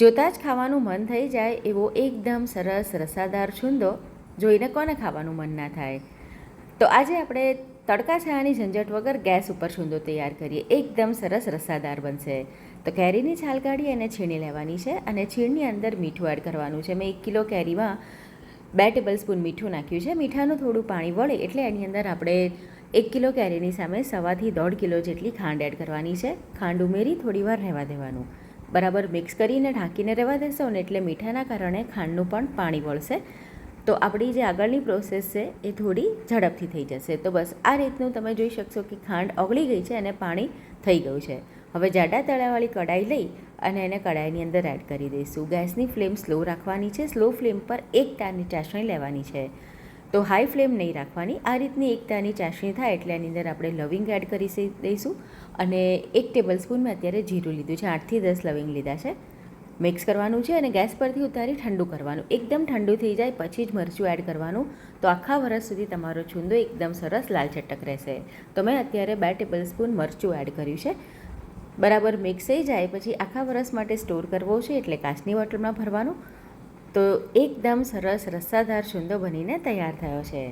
જોતાં જ ખાવાનું મન થઈ જાય એવો એકદમ સરસ રસાદાર છુંદો જોઈને કોને ખાવાનું મન ના થાય. તો આજે આપણે તડકા છાયાની ઝંઝટ વગર ગેસ ઉપર છુંદો તૈયાર કરીએ. એકદમ સરસ રસાદાર બનશે. તો કેરીની છાલ કાઢી અને છીણી લેવાની છે અને છીણની અંદર મીઠું એડ કરવાનું છે. મેં એક કિલો કેરીમાં બે ટેબલ સ્પૂન મીઠું નાખ્યું છે. મીઠાનું થોડું પાણી વળે એટલે એની અંદર આપણે એક કિલો કેરીની સામે સવાથી દોઢ કિલો જેટલી ખાંડ એડ કરવાની છે. ખાંડ ઉમેરી થોડી વાર રહેવા દેવાનું. બરાબર મિક્સ કરીને ઢાંકીને રહેવા દેશો ને એટલે મીઠાના કારણે ખાંડનું પણ પાણી વળશે. તો આપણી જે આગળની પ્રોસેસ છે એ થોડી ઝડપથી થઈ જશે. તો બસ આ રીતનું તમે જોઈ શકશો કે ખાંડ ઓગળી ગઈ છે અને પાણી થઈ ગયું છે. હવે જાડા તળાવાળી કડાઈ લઈ અને એને કડાઈની અંદર એડ કરી દઈશું. ગેસની ફ્લેમ સ્લો રાખવાની છે. સ્લો ફ્લેમ પર એક તારની ચાસણી લેવાની છે. તો હાઈ ફ્લેમ નહીં રાખવાની. આ રીતની એકતાની ચાસણી થાય એટલે એની અંદર આપણે લવિંગ એડ કરી દઈશું. અને એક ટેબલ સ્પૂન મેં અત્યારે જીરું લીધું છે. આઠથી દસ લવિંગ લીધા છે. મિક્સ કરવાનું છે અને ગેસ પરથી ઉતારી ઠંડુ કરવાનું. એકદમ ઠંડુ થઈ જાય પછી જ મરચું એડ કરવાનું. તો આખા વરસ સુધી તમારો છુંદો એકદમ સરસ લાલ રહેશે. તો મેં અત્યારે બે ટેબલ સ્પૂન મરચું એડ કર્યું છે. બરાબર મિક્સ થઈ જાય પછી આખા વરસ માટે સ્ટોર કરવો છે એટલે કાચની બોટલમાં ભરવાનું. તો એકદમ સરસ રસ્સાદાર છુંદો બનીને તૈયાર થયો છે.